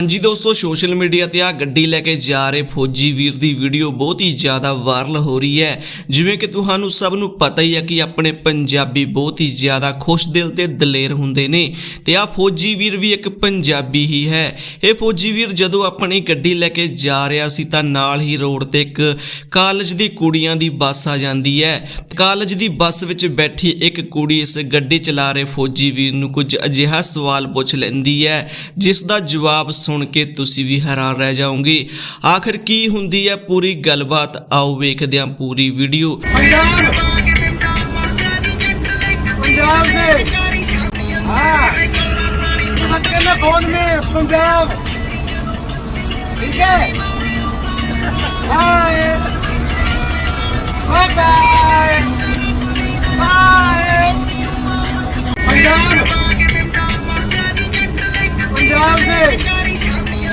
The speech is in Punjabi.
ਹਾਂਜੀ ਦੋਸਤੋ, ਸੋਸ਼ਲ ਮੀਡੀਆ ਤੇ ਆ ਗੱਡੀ ਲੈ ਕੇ ਜਾ ਰਹੇ ਫੌਜੀ ਵੀਰ ਦੀ ਵੀਡੀਓ ਬਹੁਤ ਹੀ ਜ਼ਿਆਦਾ ਵਾਇਰਲ ਹੋ ਰਹੀ ਹੈ। ਜਿਵੇਂ ਕਿ ਤੁਹਾਨੂੰ ਸਭ ਨੂੰ ਪਤਾ ਹੀ ਹੈ ਕਿ ਆਪਣੇ ਪੰਜਾਬੀ ਬਹੁਤ ਹੀ ਜ਼ਿਆਦਾ ਖੁਸ਼ ਦਿਲ ਤੇ ਦਲੇਰ ਹੁੰਦੇ ਨੇ ਤੇ ਆ ਫੌਜੀ ਵੀਰ ਵੀ ਇੱਕ ਪੰਜਾਬੀ ਹੀ ਹੈ। ਇਹ ਫੌਜੀ ਵੀਰ ਜਦੋਂ ਆਪਣੀ ਗੱਡੀ ਲੈ ਕੇ ਜਾ ਰਿਹਾ ਸੀ ਤਾਂ ਨਾਲ ਹੀ ਰੋਡ ਤੇ ਇੱਕ ਕਾਲਜ ਦੀ ਕੁੜੀਆਂ ਦੀ ਬੱਸ ਆ ਜਾਂਦੀ ਹੈ। ਕਾਲਜ ਦੀ ਬੱਸ ਵਿੱਚ ਬੈਠੀ ਇੱਕ ਕੁੜੀ ਇਸ ਗੱਡੀ ਚਲਾ ਰਹੇ ਫੌਜੀ ਵੀਰ ਨੂੰ ਕੁਝ ਅਜਿਹਾ ਸਵਾਲ ਪੁੱਛ ਲੈਂਦੀ ਹੈ, ਜਿਸ ਦਾ ਜਵਾਬ ਸੁਣ ਕੇ ਤੁਸੀਂ ਵੀ ਹੈਰਾਨ ਰਹਿ ਜਾਓਗੇ। ਆਖਰ ਕੀ ਹੁੰਦੀ ਹੈ ਪੂਰੀ ਗੱਲਬਾਤ? ਆਓ ਵੇਖਦੇ ਹਾਂ ਪੂਰੀ ਵੀਡੀਓ। ਪੰਜਾਬ ਦੇ। ਹਾਂ। ਕਹਿੰਦਾ ਫੋਨ ਮੇ ਪੰਜਾਬ। ਠੀਕ ਹੈ। ਹਾਏ ਬਾਏ ਬਾਏ। ਪੰਜਾਬ।